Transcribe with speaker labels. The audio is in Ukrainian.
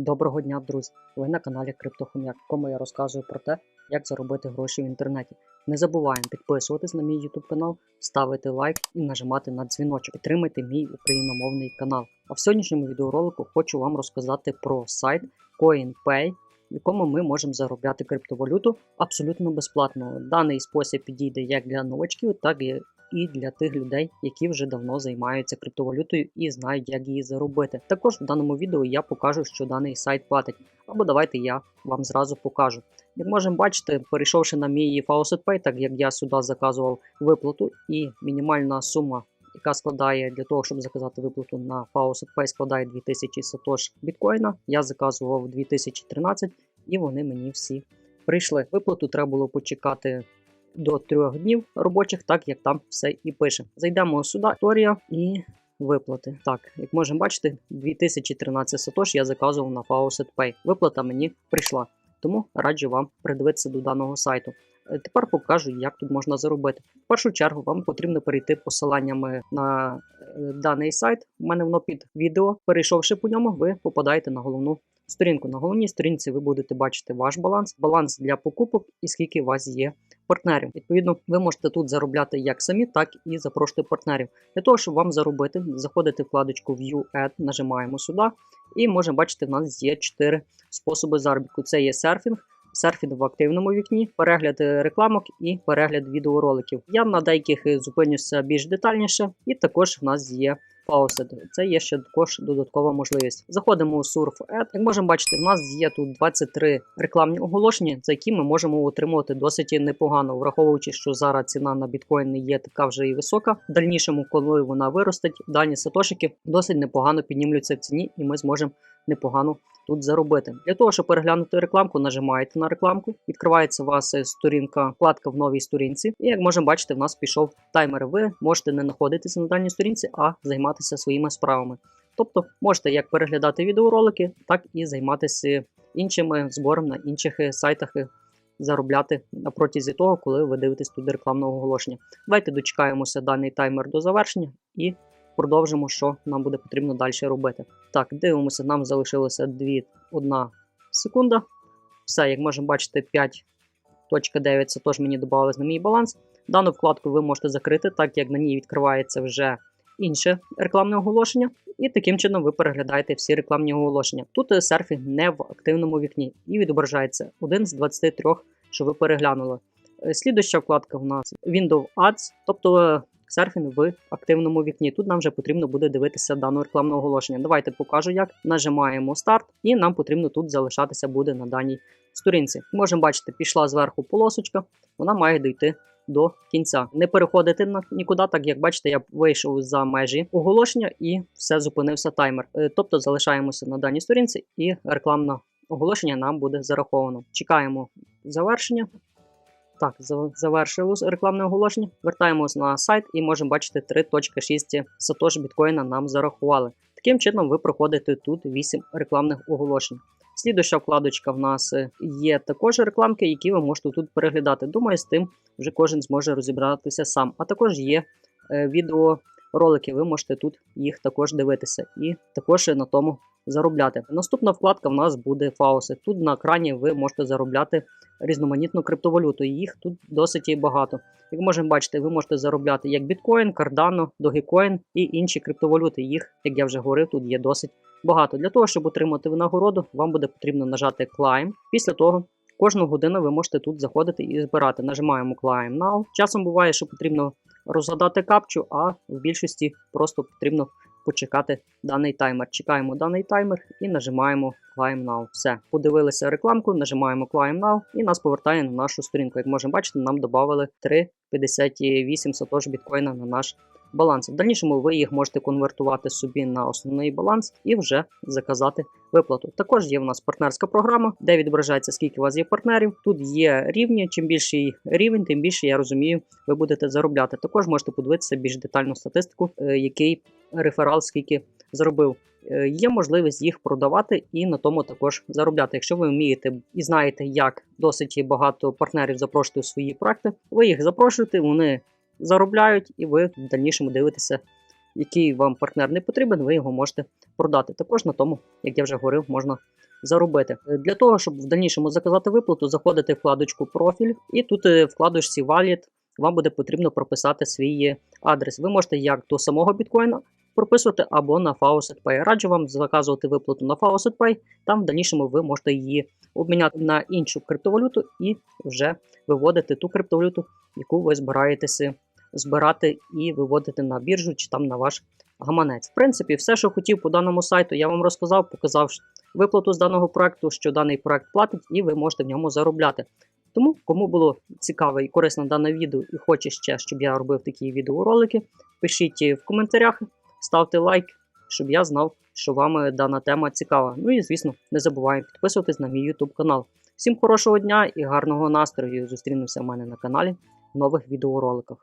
Speaker 1: Доброго дня, друзі! Ви на каналі Криптохом'як, в якому я розказую про те, як заробити гроші в інтернеті. Не забуваємо підписуватись на мій YouTube канал, ставити лайк і нажимати на дзвіночок. Підтримайте мій україномовний канал. А в сьогоднішньому відеоролику хочу вам розказати про сайт CoinPay, в якому ми можемо заробляти криптовалюту абсолютно безплатно. Даний спосіб підійде як для новачків, так і і для тих людей, які вже давно займаються криптовалютою і знають, як її заробити. Також в даному відео я покажу, що даний сайт платить. Або давайте я вам зразу покажу. Як можемо бачити, перейшовши на мій Faucet так як я сюди заказував виплату, і мінімальна сума, яка складає для того, щоб заказати виплату на Faucet Pay, складає 2000 сатош біткоїна. Я заказував 2013 і вони мені всі прийшли. Виплату треба було почекати до трьох днів робочих, так як там все і пише. Зайдемо сюди, історія і виплати. Так, як можемо бачити, 2013 сатош я заказував на Faucet Pay. Виплата мені прийшла, тому раджу вам придивитися до даного сайту. Е, Тепер покажу, як тут можна заробити. В першу чергу вам потрібно перейти посиланнями на е, даний сайт. У мене воно під відео. Перейшовши по ньому, ви попадаєте на головну сторінку. На головній сторінці ви будете бачити ваш баланс, баланс для покупок і скільки у вас є партнерів. Відповідно, ви можете тут заробляти як самі, так і запрошувати партнерів. Для того, щоб вам заробити, заходите в вкладочку View Ad, нажимаємо сюди, і можемо бачити, в нас є 4 способи заробітку. Це є серфінг. Серфінг в активному вікні, перегляд рекламок і перегляд відеороликів. Я на деяких зупинюся більш детальніше, і також в нас є Faucet. Це є ще також додаткова можливість. Заходимо у Surf Ad. Як можемо бачити, в нас є тут 23 рекламні оголошення, за які ми можемо отримувати досить непогано, враховуючи, що зараз ціна на біткоін не є така вже і висока. В дальнішому, коли вона виростить, дані сатошики досить непогано піднімлються в ціні, і ми зможемо непогано тут заробити. Для того, щоб переглянути рекламку, нажимаєте на рекламку, відкривається у вас сторінка, вкладка в новій сторінці. І як можемо бачити, в нас пішов таймер. Ви можете не знаходитися на даній сторінці, а займатися своїми справами. Тобто можете як переглядати відеоролики, так і займатися іншими збором на інших сайтах. Заробляти на протязі того, коли ви дивитесь тут рекламного оголошення. Давайте дочекаємося даний таймер до завершення і продовжимо, що нам буде потрібно далі робити. Так, дивимося, нам залишилося 2, 1 секунда. Все, як можемо бачити, 5.9 це теж мені додавалось на мій баланс. Дану вкладку ви можете закрити, так як на ній відкривається вже інше рекламне оголошення. І таким чином ви переглядаєте всі рекламні оголошення. Тут серфінг не в активному вікні і відображається один з 23, що ви переглянули. Слідуща вкладка у нас Windows Ads, тобто серфінг в активному вікні. Тут нам вже потрібно буде дивитися дану рекламне оголошення. Давайте покажу, як нажимаємо старт, і нам потрібно тут залишатися буде на даній сторінці. Можемо бачити, пішла зверху полосочка, вона має дійти. До кінця не переходити на нікуди, так як бачите, я вийшов за межі оголошення і все зупинився таймер. Е, тобто залишаємося на даній сторінці, і рекламне оголошення нам буде зараховано. Чекаємо завершення. Так, завершилося рекламне оголошення. Вертаємось на сайт і можемо бачити 3.6 сатош біткоїна нам зарахували. Таким чином, ви проходите тут 8 рекламних оголошень. Слідуща вкладочка в нас е, є також рекламки, які ви можете тут переглядати. Думаю, з тим вже кожен зможе розібратися сам. А також є е, відеоролики, ви можете тут їх також дивитися. І також на тому заробляти. Наступна вкладка в нас буде Фауси. Тут на екрані ви можете заробляти різноманітну криптовалюту. Їх тут досить і багато. Як можемо бачити, ви можете заробляти як біткоін, Cardano, Dogecoin і інші криптовалюти. Їх, як я вже говорив, тут є досить багато. Для того, щоб отримати винагороду, вам буде потрібно нажати Climb. Після того. Кожну годину ви можете тут заходити і збирати. Нажимаємо Climb Now. Часом буває, що потрібно розгадати капчу, а в більшості просто потрібно почекати даний таймер. Чекаємо даний таймер і нажимаємо Climb Now. Все, подивилися рекламку, нажимаємо Climb Now і нас повертає на нашу сторінку. Як можемо бачити, нам додали 3,58 сатош біткоїна на наш баланс. В дальнішому ви їх можете конвертувати собі на основний баланс і вже заказати виплату. Також є в нас партнерська програма, де відображається, скільки у вас є партнерів. Тут є рівні. Чим більший рівень, тим більше я розумію, ви будете заробляти. Також можете подивитися більш детальну статистику, е, який реферал скільки зробив. Е, є можливість їх продавати і на тому також заробляти. Якщо ви вмієте і знаєте, як досить багато партнерів запрошувати у свої проекти, ви їх запрошуєте, вони заробляють, і ви в дальнішому дивитеся, який вам партнер не потрібен, ви його можете продати. Також на тому, як я вже говорив, можна заробити. Е, Для того, щоб в дальнішому заказати виплату, заходите в вкладочку профіль, і тут е, в вкладочці Wallet вам буде потрібно прописати свій адрес. Ви можете як до самого біткоїна прописувати або на Faucet Pay. Раджу вам заказувати виплату на Faucet Pay, там в дальнішому ви можете її обміняти на іншу криптовалюту і вже виводити ту криптовалюту, яку ви збираєтеся збирати і виводити на біржу чи там на ваш гаманець. В принципі, все, що хотів по даному сайту, я вам розказав, показав виплату з даного проекту, що даний проект платить, і ви можете в ньому заробляти. Тому, кому було цікаве і корисне дане відео, і хоче ще, щоб я робив такі відеоролики, пишіть в коментарях, ставте лайк, щоб я знав, що вам дана тема цікава. Ну і звісно, не забуваємо підписуватись на мій YouTube канал. Всім хорошого дня і гарного настрою. Зустрінемося в мене на каналі в нових відеороликах.